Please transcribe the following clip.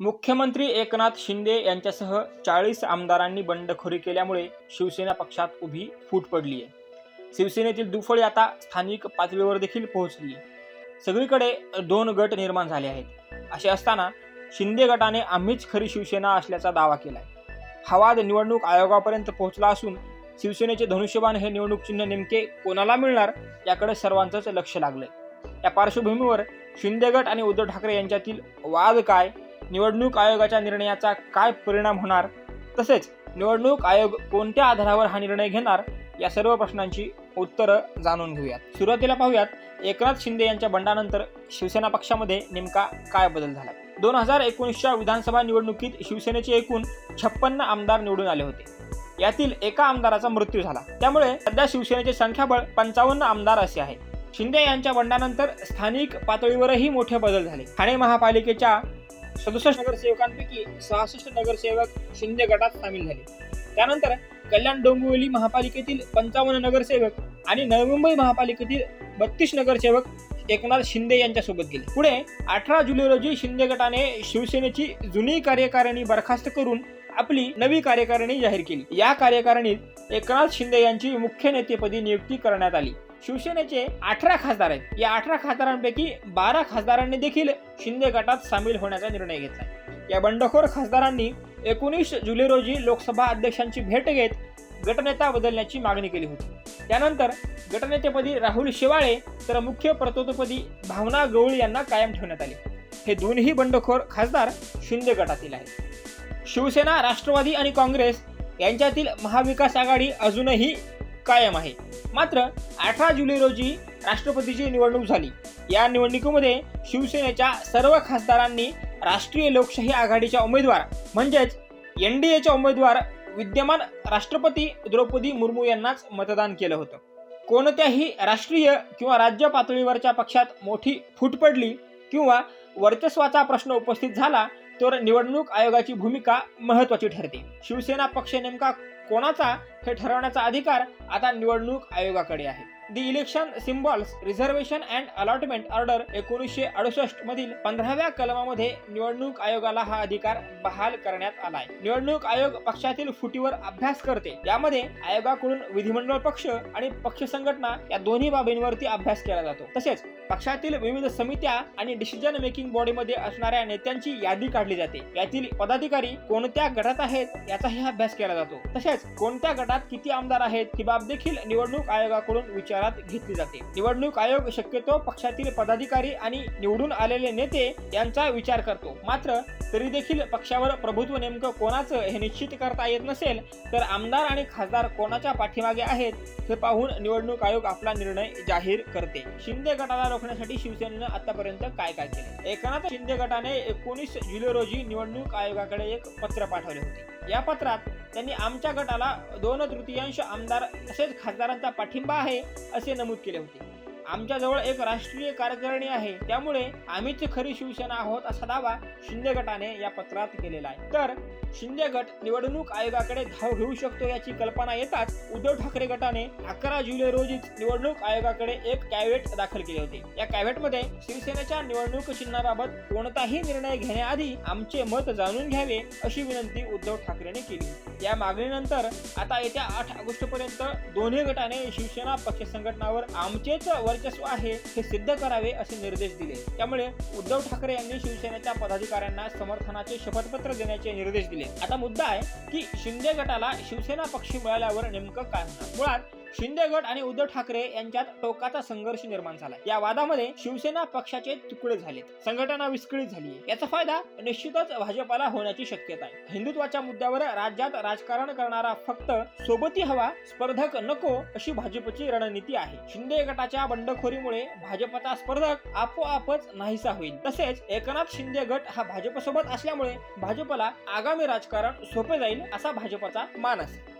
मुख्यमंत्री एकनाथ शिंदे यांच्यासह चाळीस आमदारांनी बंडखोरी केल्यामुळे शिवसेना पक्षात उभी फूट पडली आहे शिवसेनेतील दुफळी आता स्थानिक पातळीवर देखील पोहोचली आहे सगळीकडे दोन गट निर्माण झाले आहेत. असे असताना शिंदे गटाने आम्हीच खरी शिवसेना असल्याचा दावा केलाय. हा वाद निवडणूक आयोगापर्यंत पोहोचला असून शिवसेनेचे धनुष्यबाण हे निवडणूक चिन्ह नेमके कोणाला मिळणार याकडे सर्वांचंच लक्ष लागलंय. या पार्श्वभूमीवर शिंदे गट आणि उद्धव ठाकरे यांच्यातील वाद काय? निवडणूक आयोगाच्या निर्णयाचा काय परिणाम होणार? तसेच निवडणूक आयोग कोणत्या आधारावर हा निर्णय घेणार? या सर्व प्रश्नांची उत्तरं जाणून घेऊयात. सुरुवातीला पाहूयात एकनाथ शिंदे यांच्या बंडानंतर शिवसेना पक्षामध्ये नेमका काय बदल झाला? दोन हजार एकोणीसच्या विधानसभा निवडणुकीत शिवसेनेचे एकूण छप्पन्न आमदार निवडून आले होते. यातील एका आमदाराचा मृत्यू झाला. त्यामुळे सध्या शिवसेनेचे संख्याबळ पंचावन्न आमदार असे आहे. शिंदे यांच्या बंडानंतर स्थानिक पातळीवरही मोठे बदल झाले. ठाणे महापालिकेच्या सदुसष्ट नगरसेवकांपैकी सहासष्ट नगरसेवक शिंदे गटात सामील झाले. त्यानंतर कल्याण डोंबिवली महापालिकेतील पंचावन्न नगरसेवक आणि नवमुंबई महापालिकेतील बत्तीस नगरसेवक एकनाथ शिंदे यांच्यासोबत गेले. पुढे अठरा जुलै रोजी शिंदे गटाने शिवसेनेची जुनी कार्यकारिणी बरखास्त करून आपली नवी कार्यकारिणी जाहीर केली. या कार्यकारिणीत एकनाथ शिंदे यांची मुख्य नेतेपदी नियुक्ती करण्यात आली. शिवसेनेचे अठरा खासदार आहेत. या अठरा खासदारांपैकी बारा खासदारांनी देखील शिंदे गटात सामील होण्याचा निर्णय घेतला या बंडखोर खासदारांनी एकोणीस जुलै रोजी लोकसभा अध्यक्षांची भेट घेत गटनेता बदलण्याची मागणी केली होती. त्यानंतर गटनेतेपदी राहुल शेवाळे तर मुख्य प्रतोदपदी भावना गवळी यांना कायम ठेवण्यात आले. हे दोन्ही बंडखोर खासदार शिंदे गटातील आहेत. शिवसेना राष्ट्रवादी आणि काँग्रेस यांच्यातील महाविकास आघाडी अजूनही कायम आहे. मात्र अठरा जुलै रोजी राष्ट्रपतीची निवडणूक झाली. या निवडणुकीमध्ये शिवसेनेच्या सर्व खासदारांनी राष्ट्रीय लोकशाही आघाडीच्या उमेदवार म्हणजेच एन डी एच्या उमेदवार विद्यमान राष्ट्रपती द्रौपदी मुर्मू यांनाच मतदान केलं होतं. कोणत्याही राष्ट्रीय किंवा राज्य पातळीवरच्या पक्षात मोठी फूट पडली किंवा वर्चस्वाचा प्रश्न उपस्थित झाला तर निवडणूक आयोगाची भूमिका महत्वाची ठरते. शिवसेना पक्ष नेमका कोणाचा हे ठरवण्याचा अधिकार आता निवडणूक आयोगाकडे आहे. The election symbols reservation and allotment order एकोणीसशे अडुसष्ट मधील पंधराव्या कलमामध्ये निवडणूक आयोगाला हा अधिकार बहाल करण्यात आलाय. निवडणूक आयोग पक्षातील फुटीवर अभ्यास करते. यामध्ये आयोगाकडून विधिमंडळ पक्ष आणि पक्ष संघटना या दोन्ही बाबींवरती अभ्यास केला जातो. तसेच पक्षातील विविध समित्या आणि डिसिजन मेकिंग बॉडीमध्ये असणाऱ्या नेत्यांची यादी काढली जाते. यातील पदाधिकारी कोणत्या गटात आहेत याचाही अभ्यास केला जातो. तसेच कोणत्या गटात किती आमदार आहेत ही बाब देखील निवडणूक आयोगाकडून विचारात घेतली जाते. निवडणूक आयोग शक्यतो पक्षातील पदाधिकारी आणि निवडून आलेले नेते यांचा विचार करतो. मात्र तरी देखील पक्षावर प्रभुत्व नेमकं कोणाचं हे निश्चित करता येत नसेल तर आमदार आणि खासदार कोणाच्या पाठीमागे आहेत हे पाहून निवडणूक आयोग आपला निर्णय जाहीर करते. शिंदे गटाला रोखण्यासाठी शिवसेनेनं आतापर्यंत काय काय केले? एकनाथ शिंदे गटाने एकोणीस जुलै रोजी निवडणूक आयोगाकडे एक पत्र पाठवले होते. या पत्रात त्यांनी आमच्या गटाला दोन तृतीयांश आमदार तसेच खासदारांचा पाठिंबा आहे असे नमूद केले होते. आमच्याजवळ एक राष्ट्रीय कार्यकारिणी आहे. त्यामुळे आम्हीच खरी शिवसेना आहोत असा दावा शिंदे गटाने या पत्रात केलेला आहे. तर शिंदे गट निवडणूक आयोगाकडे धाव घेऊ शकतो याची कल्पना येताच उद्धव ठाकरे गटाने अकरा जुलै रोजीच निवडणूक आयोगाकडे एक कॅव्हेट दाखल केले होते. या कॅव्हेटमध्ये शिवसेनेच्या निवडणूक चिन्हाबाबत कोणताही निर्णय घेण्याआधी आमचे मत जाणून घ्यावे अशी विनंती उद्धव ठाकरेने केली. या मागणीनंतर आता येत्या आठ ऑगस्ट पर्यंत दोन्ही गटाने शिवसेना पक्ष संघटनावर आमचेच वर्चस्व आहे हे सिद्ध करावे असे निर्देश दिले. त्यामुळे उद्धव ठाकरे यांनी शिवसेनेच्या पदाधिकाऱ्यांना समर्थनाचे शपथपत्र देण्याचे निर्देश दिले. आता मुद्दा आहे की शिंदे गटाला शिवसेना पक्ष मिळाल्यावर नेमकं काय होणार? मुळात शिंदे गट आणि उद्धव ठाकरे यांच्यात टोकाचा संघर्ष निर्माण झाला या वादामध्ये शिवसेना पक्षाचे तुकडे झालेत. संघटना विस्कळीत झाली याचा फायदा निश्चितच भाजपाला होण्याची शक्यता आहे. हिंदुत्वाच्या मुद्द्यावर राज्यात राजकारण करणारा फक्त सोबती हवा स्पर्धक नको अशी भाजपची रणनीती आहे. शिंदे गटाच्या बंडखोरीमुळे भाजपचा स्पर्धक आपोआपच नाहीसा होईल. तसेच एकनाथ शिंदे गट हा भाजपसोबत असल्यामुळे भाजपला आगामी राजकारण सोपे जाईल असा भाजपचा मान असेल